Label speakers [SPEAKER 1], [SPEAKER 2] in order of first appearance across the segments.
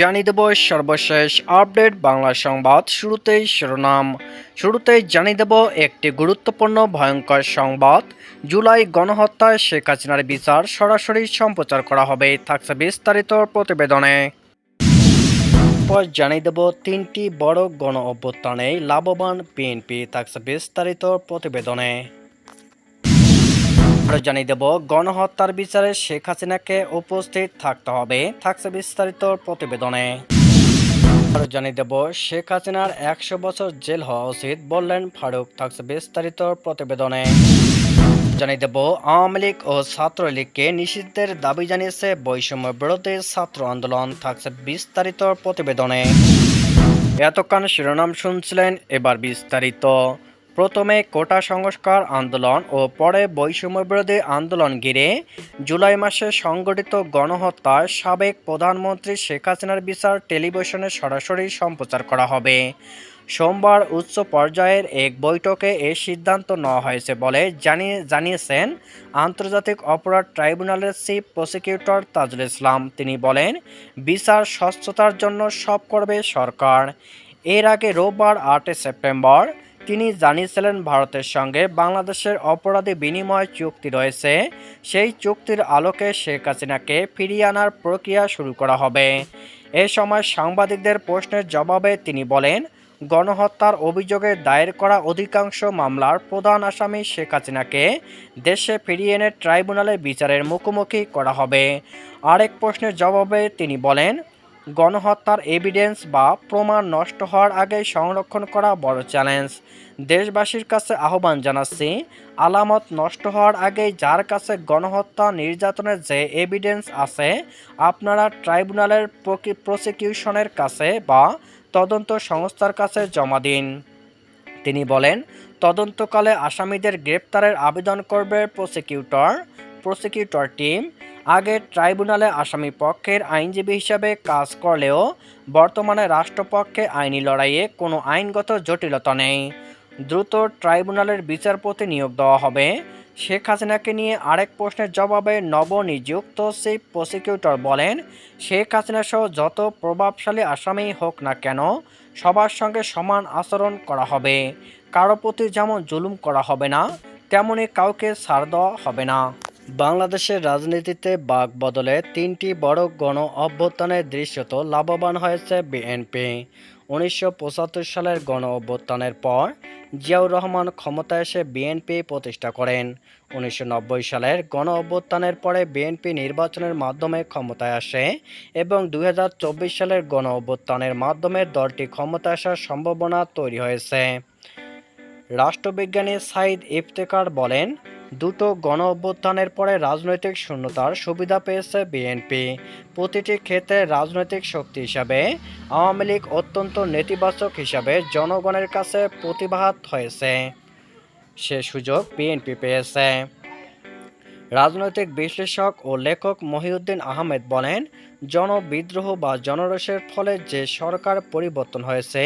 [SPEAKER 1] জানিয়ে দেব সর্বশেষ আপডেট বাংলা সংবাদ শুরুতেই শিরোনাম। শুরুতেই জানিয়ে দেব একটি গুরুত্বপূর্ণ ভয়ঙ্কর সংবাদ। জুলাই গণহত্যায় শেখ হাসিনার বিচার সরাসরি সম্প্রচার করা হবে, থাকছে বিস্তারিত প্রতিবেদনে। পর জানিয়ে দেব তিনটি বড় গণ অভ্যুত্থানে লাভবান বিএনপি, থাকছে বিস্তারিত প্রতিবেদনে। আরও জানিয়ে দেব, গণহত্যার বিচারে শেখ হাসিনাকে উপস্থিত থাকতে হবে। থাকছে বিস্তারিত প্রতিবেদনে। আরও জানিয়ে দেব, শেখ হাসিনার একশো বছর জেল হওয়া উচিত বললেন ফারুক। থাকছে বিস্তারিত প্রতিবেদনে। জানিয়ে দেব, আওয়ামী লীগ ও ছাত্রলীগকে নিষিদ্ধের দাবি জানিয়েছে বৈষম্য বিরোধী ছাত্র আন্দোলন। থাকছে বিস্তারিত প্রতিবেদনে। এতক্ষণ শিরোনাম শুনছিলেন এবার বিস্তারিত। প্রথমে কোটা সংস্কার আন্দোলন ও পরে বৈষম্য বিরোধী আন্দোলন ঘিরে জুলাই মাসে সংগঠিত গণহত্যায় সাবেক প্রধানমন্ত্রী শেখ হাসিনার বিচার টেলিভিশনে সরাসরি সম্প্রচার করা হবে। সোমবার উচ্চ পর্যায়ের এক বৈঠকে এ সিদ্ধান্ত নেওয়া হয়েছে বলে জানিয়ে জানিয়েছেন আন্তর্জাতিক অপরাধ ট্রাইব্যুনালের চিফ প্রসিকিউটর তাজুল ইসলাম। তিনি বলেন, বিচার স্বচ্ছতার জন্য সব করবে সরকার। এর আগে রোববার আটই সেপ্টেম্বর তিনি জানিয়েছিলেন, ভারতের সঙ্গে বাংলাদেশের অপরাধী বিনিময় চুক্তি রয়েছে, সেই চুক্তির আলোকে শেখ হাসিনাকে ফিরিয়ে আনার প্রক্রিয়া শুরু করা হবে। এ সময় সাংবাদিকদের প্রশ্নের জবাবে তিনি বলেন, গণহত্যার অভিযোগে দায়ের করা অধিকাংশ মামলার প্রধান আসামি শেখ হাসিনাকে দেশে ফিরিয়ে এনে ট্রাইব্যুনালে বিচারের মুখোমুখি করা হবে। আরেক প্রশ্নের জবাবে তিনি বলেন গণহত্যার এভিডেন্স বা প্রমাণ নষ্ট হওয়ার আগে সংরক্ষণ করা বড় চ্যালেঞ্জ দেশবাসীর কাছে আহ্বান জানাচ্ছি, আলামত নষ্ট হওয়ার আগে যার কাছে গণহত্যা নির্যাতনের যে এভিডেন্স আছে, আপনারা ট্রাইব্যুনালের প্রসিকিউশনের কাছে বা তদন্ত সংস্থার কাছে জমা দিন। তিনি বলেন, তদন্তকালে আসামিদের গ্রেপ্তারের আবেদন করবে প্রসিকিউটর প্রসিকিউটর টিম আগে ট্রাইব্যুনালে আসামি পক্ষের আইনজীবী হিসাবে কাজ করলেও বর্তমানে রাষ্ট্রপক্ষে আইনি লড়াইয়ে কোনো আইনগত জটিলতা নেই। দ্রুত ট্রাইব্যুনালের বিচারপতি নিয়োগ দেওয়া হবে। শেখ হাসিনাকে নিয়ে আরেক প্রশ্নের জবাবে নবনিযুক্ত চিফ প্রসিকিউটর বলেন, শেখ হাসিনা সহ যত প্রভাবশালী আসামি হোক না কেন সবার সঙ্গে সমান আচরণ করা হবে। কারও প্রতি যেমন জুলুম করা হবে না, তেমনি কাউকে ছাড় দেওয়া হবে না। বাংলাদেশের রাজনীতিতে বাক বদলে তিনটি বড় গণ অভ্যুত্থানের দৃশ্যত লাভবান হয়েছে বিএনপি। উনিশশো পঁচাত্তর সালের গণ অভ্যুত্থানের পর জিয়াউর রহমান ক্ষমতায় এসে বিএনপি প্রতিষ্ঠা করেন। উনিশশো নব্বই সালের গণ অভ্যুত্থানের পরে বিএনপি নির্বাচনের মাধ্যমে ক্ষমতায় আসে এবং দু হাজার চব্বিশ সালের গণ অভ্যুত্থানের মাধ্যমে দলটি ক্ষমতায় আসার সম্ভাবনা তৈরি হয়েছে। রাষ্ট্রবিজ্ঞানী সাইদ ইফতেকার বলেন দুটো গণ অভ্যুত্থানের পরে রাজনৈতিক শূন্যতার সুবিধা পেয়েছে বিএনপি। প্রতিটি ক্ষেত্রে রাজনৈতিক শক্তি হিসাবে আওয়ামী লীগ অত্যন্ত নেতিবাচক হিসাবে জনগণের কাছে প্রতিভাত হয়েছে। সে সুযোগ বিএনপি পেয়েছে। রাজনৈতিক বিশ্লেষক ও লেখক মহিউদ্দিন আহমেদ বলেন, জনবিদ্রোহ বা জনরসের ফলে যে সরকার পরিবর্তন হয়েছে,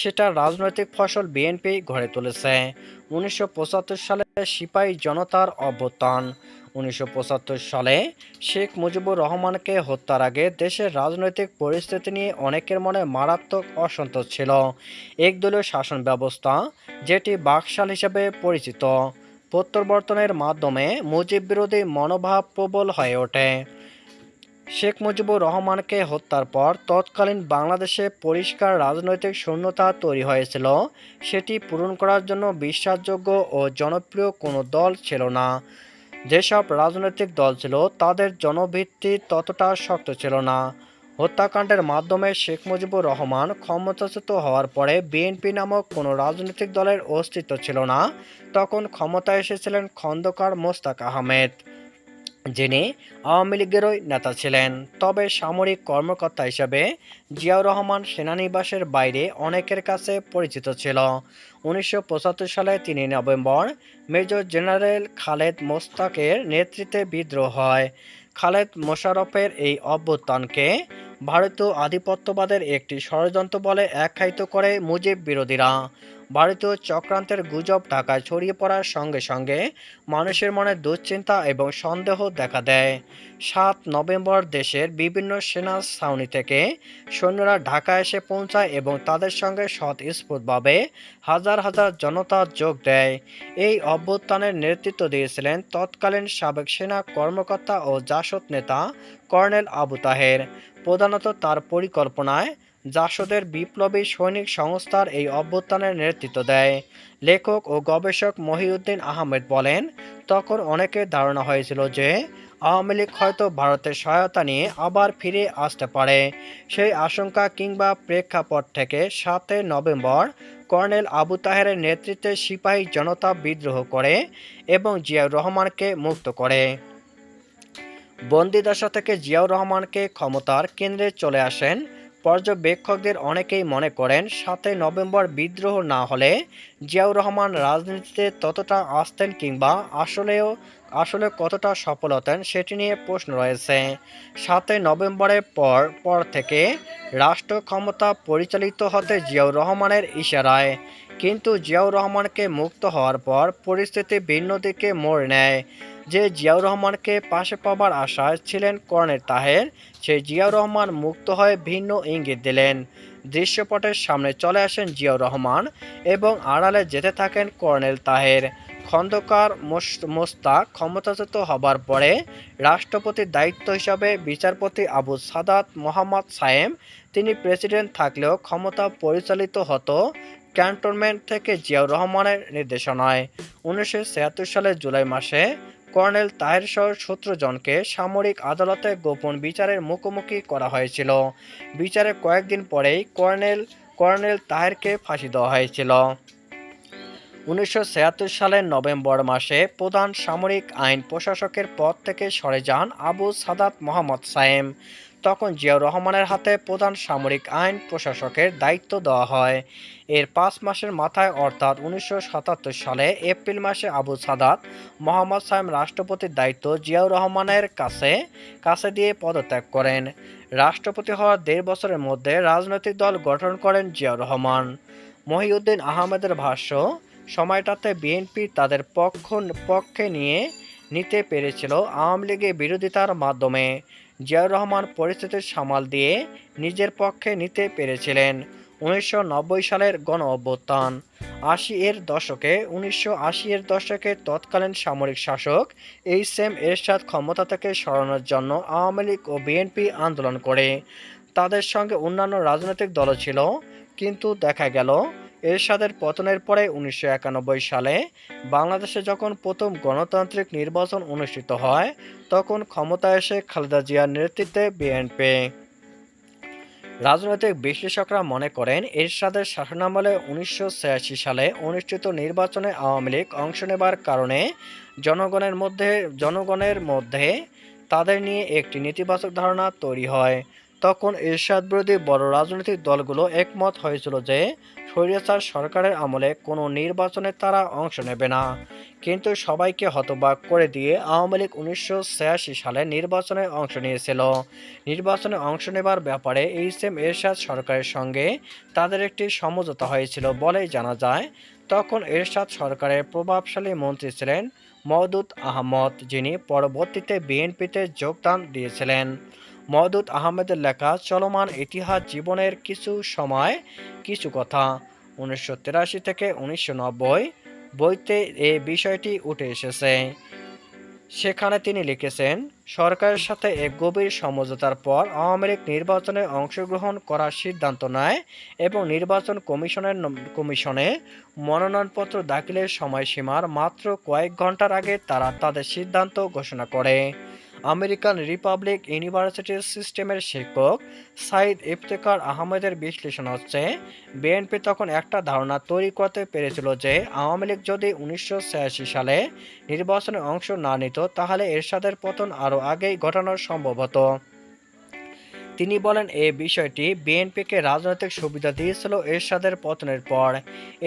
[SPEAKER 1] সেটা রাজনৈতিক ফসল বিএনপি গড়ে তুলেছে। উনিশশো পঁচাত্তর সালে সিপাহী জনতার অভ্যুত্থান। উনিশশো সালে শেখ মুজিবুর রহমানকে হত্যার আগে দেশের রাজনৈতিক পরিস্থিতি নিয়ে অনেকের মনে মারাত্মক অসন্তোষ ছিল। একদলীয় শাসন ব্যবস্থা, যেটি বাকশাল হিসেবে পরিচিত। প্রত্যাবর্তনের মাধ্যমে মুজিব বিরোধী মনোভাব প্রবল হয়ে ওঠে। শেখ মুজিবুর রহমানকে হত্যার পর তৎকালীন বাংলাদেশে পরিষ্কার রাজনৈতিক শূন্যতা তৈরি হয়েছিল। সেটি পূরণ করার জন্য বিশ্বাসযোগ্য ও জনপ্রিয় কোনো দল ছিল না। যেসব রাজনৈতিক দল ছিল, তাদের জনভিত্তি ততটা শক্ত ছিল না। হত্যাকাণ্ডের মাধ্যমে শেখ মুজিবুর রহমান ক্ষমতাচ্যুত হওয়ার পরে বিএনপি নামক কোনো রাজনৈতিক দলের অস্তিত্ব ছিল না। তখন ক্ষমতায় এসেছিলেন খন্দকার মোস্তাক আহমেদ, যিনি আওয়ামী লীগেরই নেতা ছিলেন। তবে সামরিক কর্মকর্তা হিসেবে জিয়াউর রহমান সেনানিবাসের বাইরে অনেকের কাছে পরিচিত ছিল। উনিশশো সালে তিনি নভেম্বর মেজর জেনারেল খালেদ মোস্তাকের নেতৃত্বে বিদ্রোহ হয়। খালেদ মোশারফের এই অভ্যুত্থানকে ভারতীয় আধিপত্যবাদের একটি ষড়যন্ত্র বলে আখ্যায়িত করে মুজিব বিরোধীরা। ভারতীয় চক্রান্তের গুজব ঢাকায় ছড়িয়ে পড়ার সঙ্গে সঙ্গে মানুষের মনে দুশ্চিন্তা এবং সন্দেহ দেখা দেয়। সাত নভেম্বর দেশের বিভিন্ন সেনা ছাউনি থেকে সৈন্যরা ঢাকা এসে পৌঁছায় এবং তাদের সঙ্গে স্বতঃস্ফূর্তভাবে হাজার হাজার জনতা যোগ দেয়। এই অভ্যুত্থানের নেতৃত্ব দিয়েছিলেন তৎকালীন সাবেক সেনা কর্মকর্তা ও জাসদ নেতা কর্নেল আবু তাহের। প্রধানত তার পরিকল্পনায় জাসদের বিপ্লবী সৈনিক সংস্থার এই অভ্যুত্থানের নেতৃত্ব দেয়। লেখক ও গবেষক মহিউদ্দিন আহমেদ বলেন, তখন অনেকের ধারণা হয়েছিল যে, আওয়ামী লীগ হয়তো ভারতের সহায়তা নিয়ে আবার ফিরে আসতে পারে। সেই আশঙ্কা কিংবা প্রেক্ষাপট থেকে সাতই নভেম্বর কর্নেল আবু তাহেরের নেতৃত্বে সিপাহী জনতা বিদ্রোহ করে এবং জিয়াউর রহমানকে মুক্ত করে। বন্দিদশা থেকে জিয়াউর রহমানকে ক্ষমতার কেন্দ্রে চলে আসেন পর্যবেক্ষকদের অনেকেই মনে করেন, সাতই নভেম্বর বিদ্রোহ না হলে জিয়াউর রহমান রাজনীতিতে ততটা আসতেন কিংবা আসলেও, আসলে কতটা সফল হতেন সেটি নিয়ে প্রশ্ন রয়েছে। সাতই নভেম্বরের পর পর থেকে রাষ্ট্র ক্ষমতা পরিচালিত হতে জিয়াউর রহমানের ইশারায় কিন্তু জিয়াউর রহমানকে মুক্ত হওয়ার পর পরিস্থিতি ভিন্ন দিকে মোড় নেয়। যে জিয়াউর রহমানকে পাশে পাবার আশায় ছিলেন কর্নেল তাহের, সে জিয়াউর রহমান মুক্ত হয়ে ভিন্ন ইঙ্গিত দিলেন। দৃশ্যপটের সামনে চলে আসেন জিয়াউর রহমান এবং আড়ালে যেতে থাকেন কর্নেল তাহের। খন্দকার মোস- মোস্তাক ক্ষমতাচ্যুত হবার পরে রাষ্ট্রপতির দায়িত্ব হিসাবে বিচারপতি আবু সাদাত মোহাম্মদ সায়েম, তিনি প্রেসিডেন্ট থাকলেও ক্ষমতা পরিচালিত হতো ক্যান্টনমেন্ট থেকে জিয়াউর রহমানের নির্দেশনায় উনিশশো ছিয়াত্তর সালের জুলাই মাসে কর্নেল তাহের সহ সতেরো জনকে সামরিক আদালতে গোপন বিচারের মুখোমুখি করা হয়েছিল। বিচারের কয়েকদিন পরেই কর্নেল কর্নেল তাহেরকে ফাঁসি দেওয়া হয়েছিল। উনিশশো ছিয়াত্তর সালের নভেম্বর মাসে প্রধান সামরিক আইন প্রশাসকের পদ থেকে সরে যান আবু সাদাত মোহাম্মদ সায়েম। তখন জিয়াউর রহমানের হাতে প্রধান সামরিক আইন প্রশাসকের দায়িত্ব দেওয়া হয়। এর পাঁচ মাসের মাথায়, অর্থাৎ উনিশশো সাতাত্তর সালে এপ্রিল মাসে আবু সাদাত মোহাম্মদ সায়েম রাষ্ট্রপতির দায়িত্ব জিয়াউর রহমানের কাছে কাছে দিয়ে পদত্যাগ করেন। রাষ্ট্রপতি হওয়ার দেড় বছরের মধ্যে রাজনৈতিক দল গঠন করেন জিয়াউর রহমান। মহিউদ্দিন আহমেদের ভাষ্য, সময়টাতে বিএনপি তাদের পক্ষ, পক্ষে নিয়ে নিতে পেরেছিল আওয়ামী লীগের বিরোধিতার মাধ্যমে। জিয়াউর রহমান পরিস্থিতির সামাল দিয়ে নিজের পক্ষে নিতে পেরেছিলেন উনিশশো নব্বই সালের গণ অভ্যুত্থান। আশি এর দশকে, উনিশশো আশি এর দশকে তৎকালীন সামরিক শাসক এইচ এম এরশাদ ক্ষমতা থেকে সরানোর জন্য আওয়ামী লীগ ও বিএনপি আন্দোলন করে। তাদের সঙ্গে অন্যান্য রাজনৈতিক দলও ছিল, কিন্তু দেখা গেল এরশাদের পতনের পরে উনিশশো একানব্বই সালে বাংলাদেশে যখন প্রথম গণতান্ত্রিক নির্বাচন অনুষ্ঠিত হয়, তখন ক্ষমতা এসে খালেদা জিয়ার নেতৃত্বে বিএনপি রাজনৈতিক বিশ্লেষকরা মনে করেন, এরশাদের শাসনামলে উনিশশো ছিয়াশি সালে অনুষ্ঠিত নির্বাচনে আওয়ামী লীগ অংশ নেবার কারণে জনগণের মধ্যে জনগণের মধ্যে তাদের নিয়ে একটি নেতিবাচক ধারণা তৈরি হয়। তখন এরশাদ বিরোধী বড় রাজনৈতিক দলগুলো একমত হয়েছিল যে স্বৈরাচার সরকারের আমলে কোনো নির্বাচনে তারা অংশ নেবে না। কিন্তু সবাইকে হতবাক করে দিয়ে আওয়ামী লীগ উনিশশো ছিয়াশি সালে নির্বাচনে অংশ নিয়েছিল। নির্বাচনে অংশ নেবার ব্যাপারে এইচ এম এরশাদ সরকারের সঙ্গে তাদের একটি সমঝোতা হয়েছিল বলেই জানা যায়। তখন এরশাদ সরকারের প্রভাবশালী মন্ত্রী ছিলেন মওদুদ আহমদ, যিনি পরবর্তীতে বিএনপিতে যোগদান দিয়েছিলেন। মওদুদ আহমেদের লেখা চলমান ইতিহাস জীবনের কিছু সময়, কিছু কথা। উনিশশো থেকে উনিশশো নব্বই বইতে এ বিষয়টি উঠে এসেছে। সেখানে তিনি লিখেছেন, সরকারের সাথে এক গভীর সমঝোতার পর আওয়ামী লীগ নির্বাচনে অংশগ্রহণ করার সিদ্ধান্ত নেয় এবং নির্বাচন কমিশনের কমিশনে মনোনয়নপত্র দাখিলের সময়সীমার মাত্র কয়েক ঘণ্টার আগে তারা তাদের সিদ্ধান্ত ঘোষণা করে। আমেরিকান রিপাবলিক ইউনিভার্সিটির সিস্টেমের শিক্ষক সাইদ ইফতেখার আহমেদের বিশ্লেষণ হচ্ছে, বিএনপি তখন একটা ধারণা তৈরি করতে পেরেছিল যে আওয়ামী লীগ যদি উনিশশো সালে নির্বাচনে অংশ না নিত, তাহলে এরশাদের পতন আরও আগেই ঘটানো সম্ভব হতো। তিনি বলেন এই বিষয়টি বিএনপিকে রাজনৈতিক সুবিধা দিয়েছিল এরশাদের পতনের পর।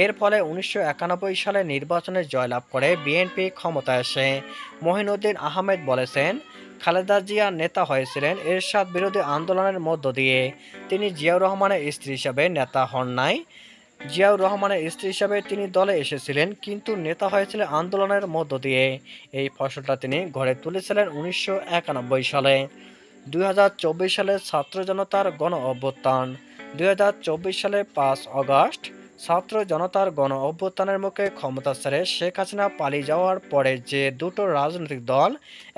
[SPEAKER 1] এর ফলে উনিশশো একানব্বই সালে নির্বাচনে জয়লাভ করে বিএনপি ক্ষমতায় আসে। মহিনুদ্দিন আহমেদ বলেছেন খালেদা জিয়া নেতা হয়েছিলেন এরশাদ বিরোধী আন্দোলনের মধ্য দিয়ে। তিনি জিয়াউর রহমানের স্ত্রী হিসাবে নেতা হন নাই। জিয়াউর রহমানের স্ত্রী হিসাবে তিনি দলে এসেছিলেন, কিন্তু নেতা হয়েছিলেন আন্দোলনের মধ্য দিয়ে। এই ফসলটা তিনি ঘরে তুলেছিলেন উনিশশো একানব্বই সালে। দুই হাজার চব্বিশ সালে ছাত্র জনতার গণ অভ্যুত্থান। দুই সালে পাঁচ আগস্ট ছাত্র জনতার গণ অভ্যুত্থানের মুখে ক্ষমতা ছেড়ে শেখ হাসিনা পালিয়ে যাওয়ার পরে যে দুটো রাজনৈতিক দল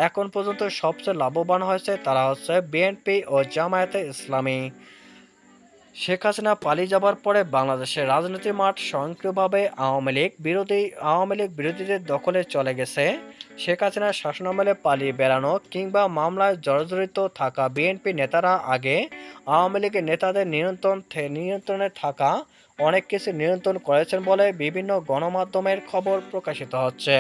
[SPEAKER 1] এখন পর্যন্ত সবচেয়ে লাভবান হয়েছে, তারা হচ্ছে বিএনপি ও জামায়াতে ইসলামী। শেখ হাসিনা পালিয়ে যাবার পরে বাংলাদেশের রাজনীতি মাঠ স্বয়ংক্রিয়ভাবে আওয়ামী লীগ বিরোধী, আওয়ামী লীগ বিরোধীদের দখলে চলে গেছে। শেখ হাসিনার শাসনামলে পালিয়ে বেড়ানো কিংবা মামলায় জর্জরিত থাকা বিএনপি নেতারা আগে আওয়ামী লীগের নেতাদের নিয়ন্ত্রণ নিয়ন্ত্রণে থাকা অনেক কিছু নিয়ন্ত্রণ করেছেন বলে বিভিন্ন গণমাধ্যমের খবর প্রকাশিত হচ্ছে।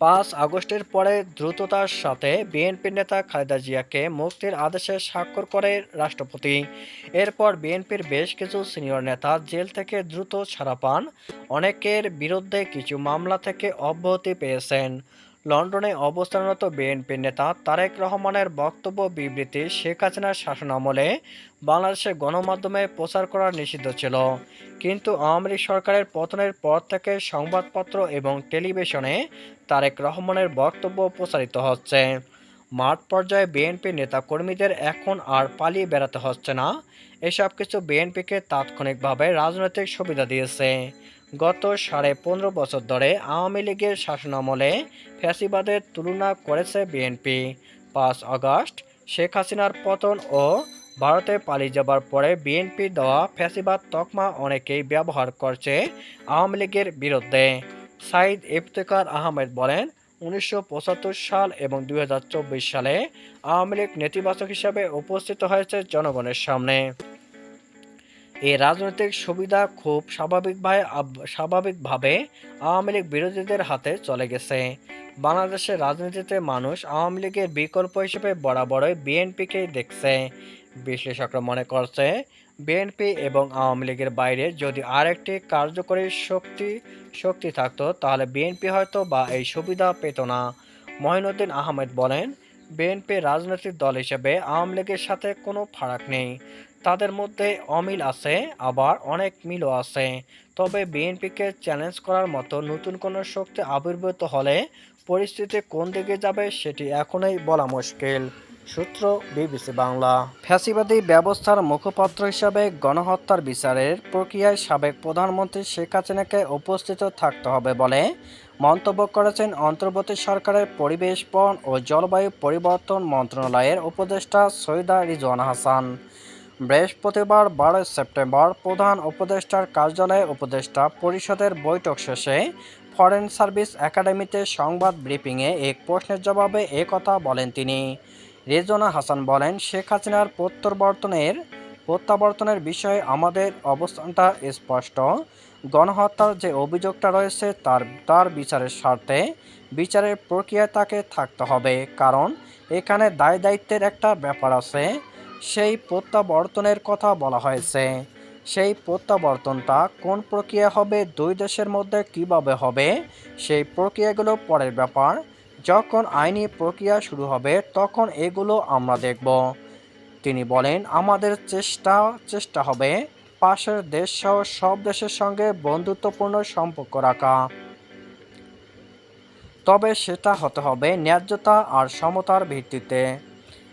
[SPEAKER 1] পাঁচ আগস্টের পরে দ্রুততার সাথে বিএনপি নেতা খালেদা জিয়াকে মুক্তির আদেশে স্বাক্ষর করে রাষ্ট্রপতি। এরপর বিএনপির বেশ কিছু সিনিয়র নেতা জেল থেকে দ্রুত ছাড়া পান। অনেকের বিরুদ্ধে কিছু মামলা থেকে অব্যাহতি পেয়েছেন। লন্ডনে অবস্থানরত বিএনপি নেতা তারেক রহমানের বক্তব্য বিবৃতি শেখ হাসিনার শাসনামলে বাংলাদেশের গণমাধ্যমে প্রচার করা নিষিদ্ধ ছিল। কিন্তু আওয়ামী লীগ সরকারের পতনের পর থেকে সংবাদপত্র এবং টেলিভিশনে তারেক রহমানের বক্তব্য প্রচারিত হচ্ছে। মাঠ পর্যায়ে বিএনপি নেতাকর্মীদের এখন আর পালিয়ে বেড়াতে হচ্ছে না। এসব কিছু বিএনপিকে তাৎক্ষণিকভাবে রাজনৈতিক সুবিধা দিয়েছে। গত সাড়ে পনেরো বছর ধরে আওয়ামী লীগের শাসনামলে ফ্যাসিবাদের তুলনা করেছে বিএনপি। পাঁচ আগস্ট, শেখ হাসিনার পতন ও ভারতে পালিয়ে যাবার পরে বিএনপি দেওয়া ফ্যাসিবাদ তকমা অনেকেই ব্যবহার করছে আওয়ামী লীগের বিরুদ্ধে। সাইদ ইফতেখার আহমেদ বলেন, উনিশশো পঁচাত্তর সাল এবং দু হাজার চব্বিশ সালে আওয়ামী লীগ নেতিবাচক হিসাবে উপস্থিত হয়েছে জনগণের সামনে। এই রাজনৈতিক সুবিধা খুব স্বাভাবিকভাবে স্বাভাবিকভাবে আওয়ামী লীগ বিরোধীদের হাতে চলে গেছে। বাংলাদেশের রাজনীতিতে মানুষ আওয়ামী লীগের বিকল্প হিসেবে বরাবরই বিএনপিকেই দেখছে। বিশ্লেষকরা মনে করছে, বিএনপি এবং আওয়ামী লীগের বাইরে যদি আরেকটি কার্যকরী শক্তি শক্তি থাকতো, তাহলে বিএনপি হয়তো বা এই সুবিধা পেত না। মহিনুদ্দিন আহমেদ বলেন, বিএনপি রাজনৈতিক দল হিসেবে আওয়ামী লীগের সাথে কোনো ফারাক নেই। তাদের মধ্যে অমিল আছে, আবার অনেক মিলও আছে। তবে বিএনপিকে চ্যালেঞ্জ করার মতো নতুন কোনো শক্তি আবির্ভূত হলে পরিস্থিতি কোন দিকে যাবে সেটি এখনই বলা মুশকিল। সূত্র বিবিসি বাংলা। ফ্যাসিবাদী ব্যবস্থার মুখপাত্র হিসাবে গণহত্যার বিচারের প্রক্রিয়ায় সাবেক প্রধানমন্ত্রী শেখ হাসিনাকে উপস্থিত থাকতে হবে বলে মন্তব্য করেছেন অন্তর্বর্তী সরকারের পরিবেশ, বন ও জলবায়ু পরিবর্তন মন্ত্রণালয়ের উপদেষ্টা সৈয়দা রিজওয়ান হাসান। বৃহস্পতিবার বারোই সেপ্টেম্বর প্রধান উপদেষ্টার কার্যালয়ে উপদেষ্টা পরিষদের বৈঠক শেষে ফরেন সার্ভিস একাডেমিতে সংবাদ ব্রিফিংয়ে এক প্রশ্নের জবাবে কথা বলেন তিনি। রেজনা হাসান বলেন, শেখ হাসিনার প্রত্যাবর্তনের প্রত্যাবর্তনের বিষয়ে আমাদের অবস্থানটা স্পষ্ট। গণহত্যার যে অভিযোগটা রয়েছে তার তার বিচারের স্বার্থে বিচারের প্রক্রিয়ায় তাকে থাকতে হবে। কারণ এখানে দায় দায়িত্বের একটা ব্যাপার আছে। সেই প্রত্যাবর্তনের কথা বলা হয়েছে। সেই প্রত্যাবর্তনটা কোন প্রক্রিয়া হবে, দুই দেশের মধ্যে কীভাবে হবে, সেই প্রক্রিয়াগুলো পরের ব্যাপার। যখন আইনি প্রক্রিয়া শুরু হবে, তখন এগুলো আমরা দেখব। তিনি বলেন, আমাদের চেষ্টা চেষ্টা হবে পাশের দেশসহ সব দেশের সঙ্গে বন্ধুত্বপূর্ণ সম্পর্ক রাখা। তবে সেটা হতে হবে ন্যায্যতা আর সমতার ভিত্তিতে।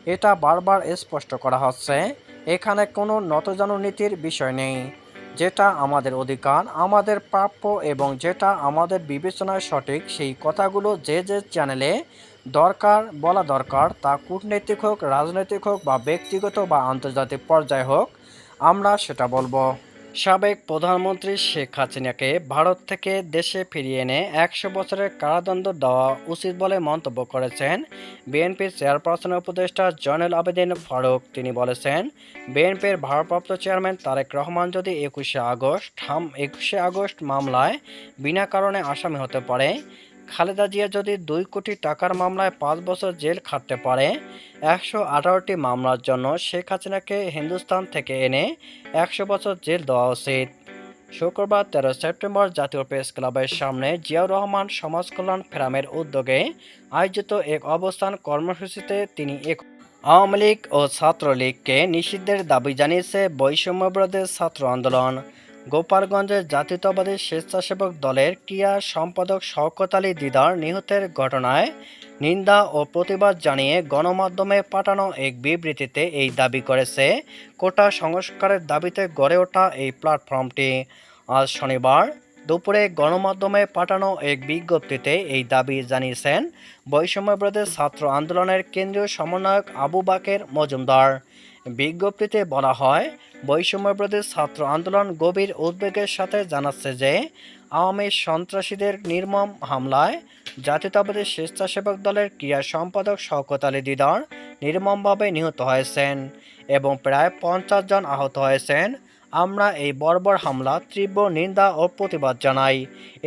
[SPEAKER 1] এটা বারবার স্পষ্ট করা হচ্ছে। এখানে কোনো নতজানু নীতির বিষয় নেই। যেটা আমাদের অধিকার, আমাদের প্রাপ্য এবং যেটা আমাদের বিবেচনায় সঠিক, সেই কথাগুলো যে যে চ্যানেলে দরকার বলা দরকার, তা কূটনৈতিক হোক, রাজনৈতিক হোক বা ব্যক্তিগত বা আন্তর্জাতিক পর্যায়ে হোক, আমরা সেটা বলব। সাবেক প্রধানমন্ত্রী শেখ হাসিনাকে ভারত থেকে দেশে ফিরিয়ে এনে একশো বছরের কারাদণ্ড দেওয়া উচিত বলে মন্তব্য করেছেন বিএনপির চেয়ারপারসনের উপদেষ্টা জয়নুল আবেদিন ফারুক। তিনি বলেছেন, বিএনপির ভারপ্রাপ্ত চেয়ারম্যান তারেক রহমান যদি একুশে আগস্ট, হাম, একুশে আগস্ট মামলায় বিনা কারণে আসামি হতে পারে খালেদা জিয়া যদি দুই কোটি টাকার মামলায় পাঁচ বছর জেল খাটতে পারে, একশো আঠারোটি মামলার জন্য শেখ হাসিনাকে হিন্দুস্তান থেকে এনে একশো বছর জেল দেওয়া উচিত। শুক্রবার তেরো সেপ্টেম্বর জাতীয় প্রেস ক্লাবের সামনে জিয়াউর রহমান সমাজ কল্যাণ ফেরামের উদ্যোগে আয়োজিত এক অবস্থান কর্মসূচিতে তিনি এক আওয়ামী লীগ ও ছাত্রলীগকে নিষিদ্ধের দাবি জানিয়েছে বৈষম্যবিরোধী ছাত্র আন্দোলন। গোপালগঞ্জের জাতীয়তাবাদী স্বেচ্ছাসেবক দলের ক্রিয়া সম্পাদক শওকত আলী দিদার নিহতের ঘটনায় নিন্দা ও প্রতিবাদ জানিয়ে গণমাধ্যমে পাঠানো এক বিবৃতিতে এই দাবি করেছে, কোটা সংস্কারের দাবিতে গড়ে ওঠা এই প্ল্যাটফর্মটি। আজ শনিবার দুপুরে গণমাধ্যমে পাঠানো এক বিজ্ঞপ্তিতে এই দাবি জানিয়েছেন বৈষম্যবিরোধী ছাত্র আন্দোলনের কেন্দ্রীয় সমন্বয়ক আবু বাকের মজুমদার। বিজ্ঞপ্তিতে বলা হয় বৈষম্যবিরোধী ছাত্র আন্দোলন গভীর উদ্বেগের সাথে জানাচ্ছে যে, আওয়ামী সন্ত্রাসীদের নির্মম হামলায় জাতীয়তাবাদী স্বেচ্ছাসেবক দলের ক্রিয়া সম্পাদক শওকত আলী দিদার নির্মমভাবে নিহত হয়েছেন এবং প্রায় পঞ্চাশ জন আহত হয়েছেন। আমরা এই বর্বর হামলা তীব্র নিন্দা ও প্রতিবাদ জানাই।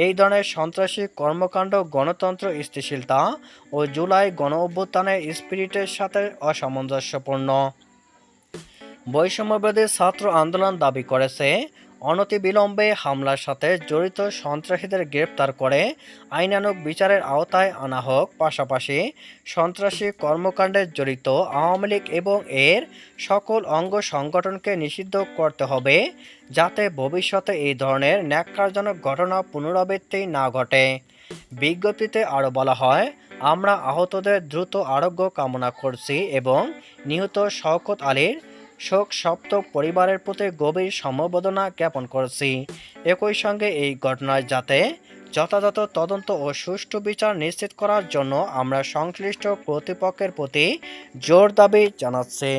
[SPEAKER 1] এই ধরনের সন্ত্রাসী কর্মকাণ্ড, গণতন্ত্র স্থিতিশীলতা ও জুলাই গণ অভ্যুত্থানের স্পিরিটের সাথে অসামঞ্জস্যপূর্ণ। বৈষম্যবিরোধী ছাত্র আন্দোলন দাবি করেছে। অনতিবিলম্বে হামলার সাথে জড়িত সন্ত্রাসীদের গ্রেপ্তার করে আইনানুগ বিচারের আওতায় আনা হোক। পাশাপাশি সন্ত্রাসী কর্মকাণ্ডে জড়িত আওয়ামী লীগ এবং এর সকল অঙ্গ সংগঠনকে নিষিদ্ধ করতে হবে যাতে ভবিষ্যতে এই ধরনের ন্যাক্কারজনক ঘটনা পুনরাবৃত্তি না ঘটে। বিজ্ঞপ্তিতে আরও বলা হয়, আমরা আহতদের দ্রুত আরোগ্য কামনা করছি এবং নিহত শওকত আলীর শোক সপ্তক পরিবারের প্রতি গভীর সমবেদনা জ্ঞাপন করছি। একই সঙ্গে এই ঘটনায় যাতে যথাযথ তদন্ত ও সুষ্ঠু বিচার নিশ্চিত করার জন্য আমরা সংশ্লিষ্ট কর্তৃপক্ষের প্রতি জোর দাবি জানাচ্ছি।